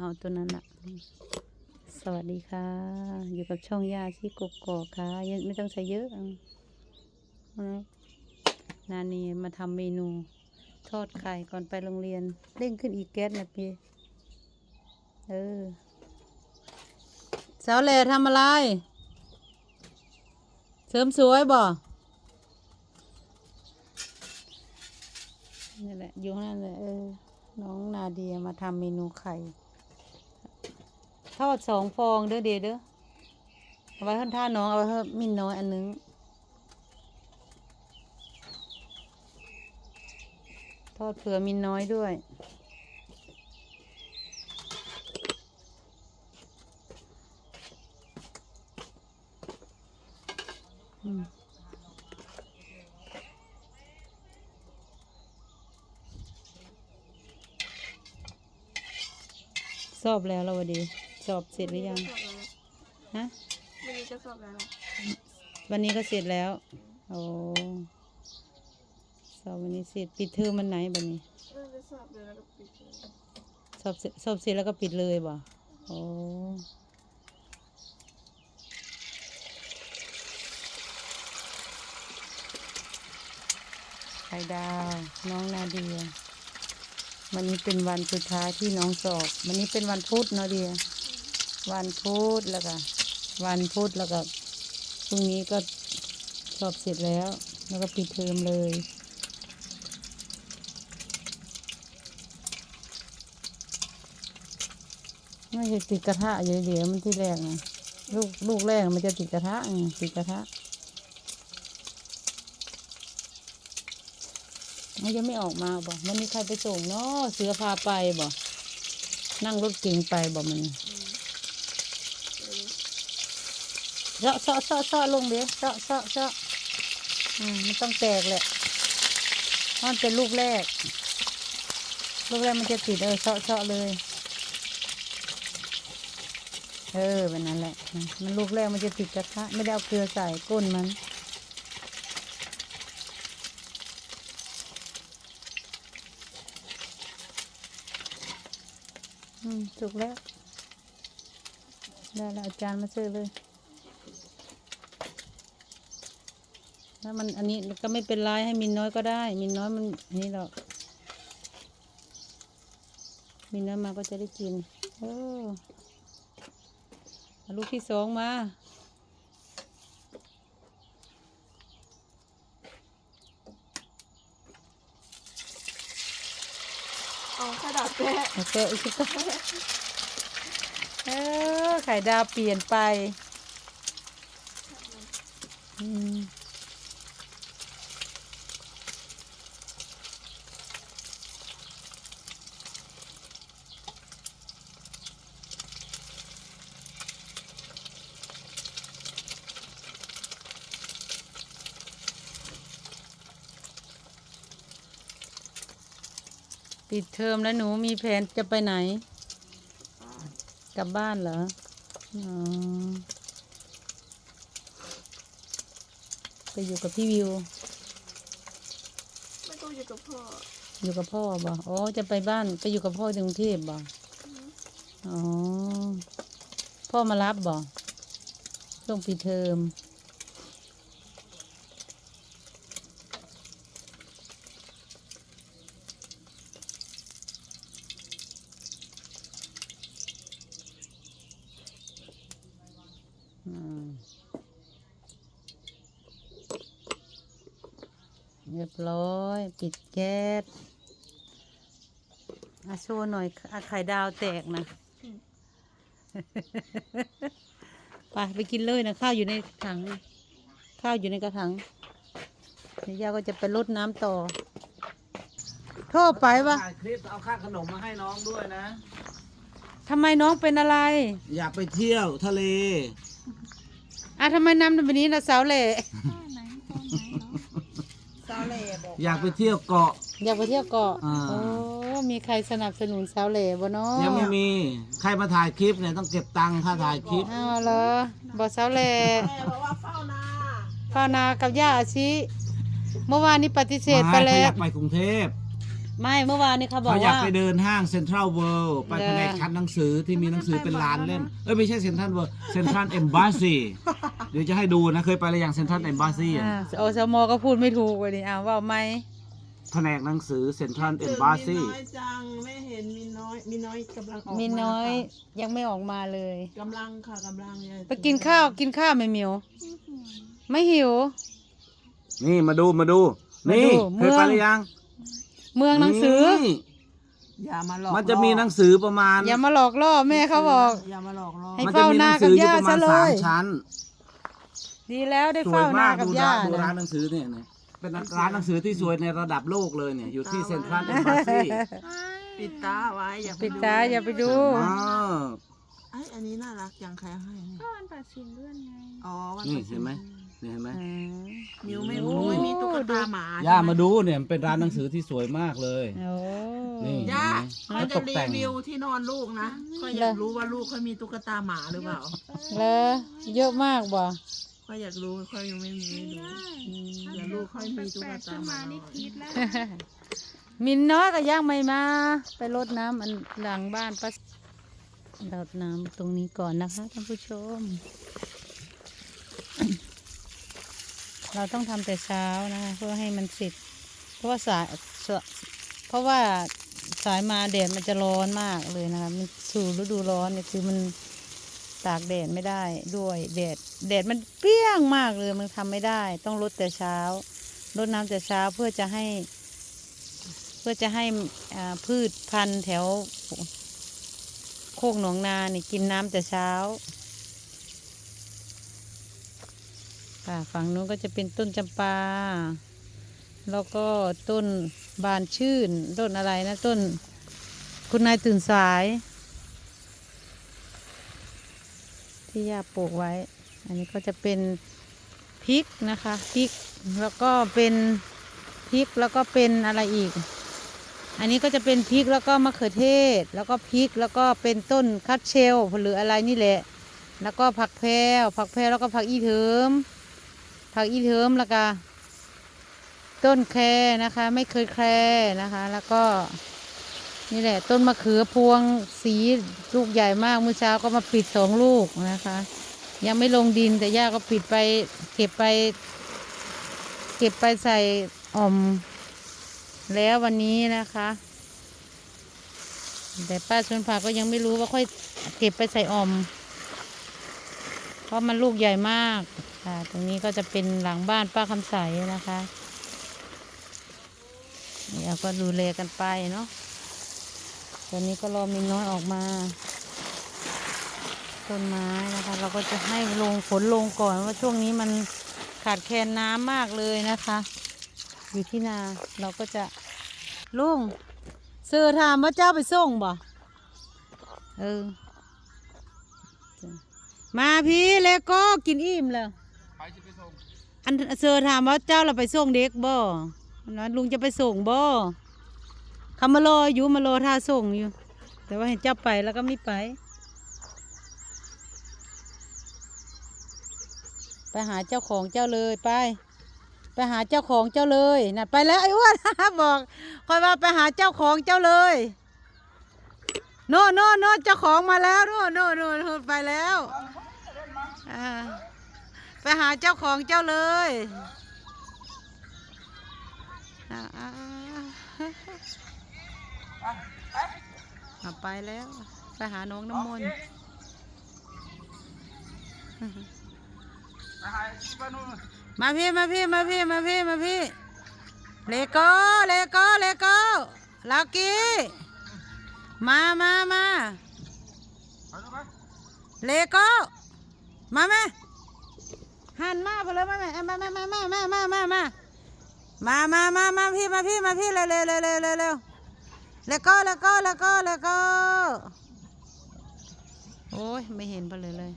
เอาตัวนั้นละสวัสดีค่ะ อยู่กับช่องยาที่กกอกค่ะยังไม่ต้องใช้เยอะเอาเนานีมาทำเมนู ทอดไข่ก่อนไปโรงเรียนเร่งขึ้นอีกแก๊สนะพี่เออสาวแหล่ทำอะไร เสริมสวยบ่นี่แหละอยู่ข้างนั่นแหละเออน้องนาเดียมาทำเมนูไข่ ทอดสองฟองเด้อเดียเด้อเอาไว้ข้างท่าน้อง เอาไว้ให้มินน้อยอันนึงทอดเผื่อมินน้อยด้วยอืมสอบแล้วเราดี สอบเสร็จหรือยังฮะไม่ได้จะสอบแล้วนะวันนี้ก็เสร็จแล้วโอ้สอบวันนี้เสร็จปิดเทอมวันไหนบันนี้เออจะสอบเลยแล้วก็ปิดเลยสอบเสร็จสอบเสร็จแล้วก็ปิดเลยบ่โอ้ไข่ดาวน้องนาเดียวันนี้เป็นวันสุดท้ายที่น้องสอบ วันนี้เป็นวันพุธเนาะเดีย วันพุธแล้วก็วันพุธแล้วก็พรุ่งนี้ก็สอบเสร็จแล้ว แล้วก็ปิดเทอมเลยไม่ใช่ติดกระทะเดี๋ยวเดี๋ยวมันที่แรกนะลูกลูกแรกมันจะติดกระทะไงติดกระทะมันจะไม่ออกมาบ่มันมีใครไปส่งเนาะเสือพาไปบ่นั่งรถเก๋งไปบ่มัน เออเซาะเซาะเซาะเซาะลงเดี๋ยวเซาะเซาะเซาะอืมมันต้องแตกแหละมันเป็นลูกแรก ลูกแรกมันจะติดเออเซาะเซาะเลย เออแบบนั้นแหละนะมันลูกแรกมันจะติดกระทะไม่ได้เอาเกลือใส่ก้นมันอืมสุกแล้ว ได้แล้วอาจารย์มาซื้อเลย ถ้ามันอันนี้ก็ไม่เป็นไรให้มินน้อยก็ได้ มินน้อยมันนี่หรอกมินน้อยมาก็จะได้กินเออเอาลูกที่สองมาเอาแค่ดับแก้โอเคอีกทีก็เออไข่ดาวเปลี่ยนไป อืม ปิดเทอมแล้วหนูมีแผนจะไปไหน กลับบ้านเหรออ๋อไปอยู่กับพี่วิว ไม่ต้องอยู่กับพ่ออยู่กับพ่อบ่อ๋อ จะไปบ้านไปอยู่กับพ่อที่กรุงเทพบ่อ๋อ พ่อมารับบ่ช่วงปีเทอม เรียบร้อย ปิดแก๊สอาโชว์หน่อยอะไข่ดาวแตกนะไปไปกินเลยนะ ข้าวอยู่ในถัง ข้าวอยู่ในกระถังเดี๋ยวย่าก็จะไปรดน้ำต่อโทษไปวะถ่ายคลิปเอาค่าขนมมาให้น้องด้วยนะ ทำไมน้องเป็นอะไร อยากไปเที่ยวทะเล อะทำไมนำแบบนี้นะสาวเหล่สาวเล่บ อกอยากไปเที่ยวเกาะ อยากไปเที่ยวเกาะอ่า โอ้มีใครสนับสนุนสาวเหล่บ่เนาะยังไม่มีใครมาถ่ายคลิปเนี่ยต้องเก็บตังค่าถ่ายคลิปอ้าวเหรอบอกสาวเหล่แม่บอกว่าเฝ้านาพ่อนากับย่าอาชิเมื่อวานนี้ปฏิเสธไปม่แล้อวยากไปกรุงเทพ ไม่เมื่อวานนี้เขาบอกเขาอยากว่า ไปเดินห้างเซ็นทรัลเวิลด์ไปเออแผนกชั้นหนังสือที่มีหนังสือเป็นล้านเล่มเอ้ยไม่ใช่เซ็นทรัลเวิลด์เซ็นทรัลเอมบ s ซีเดี๋ยวจะให้ดูนะเคยไปหรือยังเซ็นทรัลเอมบ s ซีอ่าโอสมก็พูดไม่ถูกเลยนี่อ่าว่าไหมแผนกหนังสือเซ็นทรัลเอถึมงบ s ซี มีน้อยจังไม่เห็นมีน้อยมีน้อยกำลังออกมีน้อยค่ะยังไม่ออกมาเลย กำลังค่ะกำลังเนี่ยไปกินข้าวกินข้าวไหมเหมียวไม่หิว นี่มาดูมาดูมานี่ดูเคยไปหรือยัง เมืองหนังสือนี่อย่ามาหลอกมันจะมีหนังสือประมาณอย่ามาหลอกล่อแม่เขาบอก อย่ามาหลอกล่อให้มันเฝ้าจะมีหหน้านังสืออยู่กับประมาณย่าซะเลยสามชั้นดีแล้วได้สวเฝ้ายหน้ามากกับดูย่าร้านดูร้านนะหนังสือเนี่ยเนี่ยเป็นร้านหนังสือที่สวยในระดับโลกเลยเนี่ยอยู่ที่เซ็นทรัลเอมบ s ซีปิดตาไว้อย่าไปปิดตาอย่าไปดู อ๋อไอยอันนี้น่ารักจังใครให้เนี่ยก็วันตัดสินเลื่อนไงอ๋อวันี่ตัดสิเห็นไหมนี่เห็นไหมอืมมิวไม่โอ้รู้ไม่มีตุ๊กตาหมาย่าใช่ไหมาดูเนี่ยมันเป็นร้านหนังสือที่สวยมากเลย โอ้ นี่ย่าเห็นไหมเขาจะตกรีแต่งวิวที่นอนลูกนะก็อยากรู้ว่าลูกเขามีตุ๊กตาหมาหรือเปล่าเลยเยอะมากบ่ก็อยากรู้เขายังไม่มีไม่รู้อืมเดี๋ยวลูกค่อยมีตุ๊กแปลกตาขึ้นหมามานี่คิดแล้วมินน้อยก็ย่างไม่มา ไปรดน้ำอันหลังบ้านป้ารดน้ำตรงนี้ก่อนนะคะท่านผู้ชม เราต้องทำแต่เช้านะคะเพื่อให้มันเสร็จ เพราะว่าสายสเพราะว่าสายมาแดดมันจะร้อนมากเลยนะคะมันสู่ฤดูร้อนเนี่ยคือมันตากแดดไม่ได้ด้วยแดดแดดมันเปรี้ยงมากเลยมันทำไม่ได้ ต้องรดแต่เช้ารดน้ำแต่เช้าเพื่อจะให้ เพื่อจะให้พืชพันธุ์แถวโคกหนองนาเนี่กินน้ำแต่เช้า ค่ะฝั่งนู้นก็จะเป็นต้นจำปา แล้วก็ต้นบานชื่น ต้นอะไรนะต้นคุณนายตื่นสาย ที่ย่าปลูกไว้ อันนี้ก็จะเป็นพริกนะคะพริกแล้วก็เป็นพริกแล้วก็เป็นอะไรอีก อันนี้ก็จะเป็นพริกแล้วก็มะเขือเทศ แล้วก็พริกแล้วก็เป็นต้นคัดเชลหรืออะไรนี่แหละ แล้วก็ผักแพรวผักแพรวแล้วก็ผักอีเทิม ผักอีเทิมแล้วก็ต้นแครนะคะ ไม่เคยแครนะคะ แล้วก็นี่แหละ ต้นมะเขือพวงสีลูกใหญ่มากเมื่อเช้าก็มาปิดสองลูกนะคะ ยังไม่ลงดินแต่ย่าก็ปิดไป เก็บไป เก็บไปใส่อ่อม แล้ววันนี้นะคะ แต่ป้าชวนผักก็ยังไม่รู้ว่าค่อยเก็บไปใส่อ่อม เพราะมันลูกใหญ่มาก ค่ะ ตรงนี้ก็จะเป็นหลังบ้านป้าคำใสนะคะเดี๋ยวก็ดูแลกันไปเนาะตอนนี้ก็รอมินน้อยออกมา ต้นไม้นะคะ เราก็จะให้ลงฝนลงก่อนว่าช่วงนี้มันขาดแคลนน้ำมากเลยนะคะ อยู่ที่นาเราก็จะลุงเสือถามว่าเจ้าไปส่งบ่เออมาพี่แล้วก็กินอิ่มแล้ว อันเสือถามว่าเจ้าเราไปส่งเด็กบ่นะลุงจะไปส่งบ่เขามารออยู่มารอท่าส่งอยู่ แต่ว่าเห็นเจ้าไปแล้วก็ไม่ไป ไปหาเจ้าของเจ้าเลยไป ไปหาเจ้าของเจ้าเลยน่ะไปแล้วไอ้อ้วนบอกคอยว่าไปหาเจ้าของเจ้าเลย โน่นโน่นโน่นเจ้าของมาแล้วโน่นโน่นโน่นไปแล้วอ่า หาเจ้าของเจ้าเลยอ่าอ่าอ่าไปแล้ว ไปหาน้องน้ำมนต์มาพี่มาพี่มาพี่มาพี่มาพี่เลโก้เลโก้เลโก้ลากี้มามามาเลโก้มาแม่ หันมาไปเลยมาแม่มามามามามามามามามามามามาพี่มาพี่มาพี่เร็วเร็วเร็วเร็วเร็วเร็วแลโก้เลโก้เลโก้เลโก้โอ้ยไม่เห็นไปเลยเลย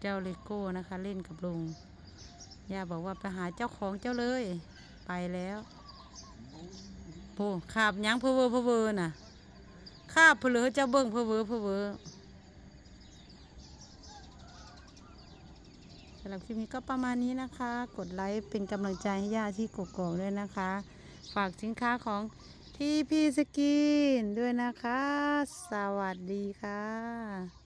เจ้าเลโก้นะคะ เล่นกับลุงย่าบอกว่าไปหาเจ้าของเจ้าเลย ไปแล้วโอ้ขาบยังเพอเวอเพอเวอน่ะข้าเพลือเจ้าเบิ้งเพอเวอเพอเวอสำหรับคลิปนี้ก็ประมาณนี้นะคะ กดไลค์เป็นกำลังใจให้ย่าที่กกอกด้วยนะคะ ฝากสินค้าของทีพีสกินด้วยนะคะ สวัสดีค่ะ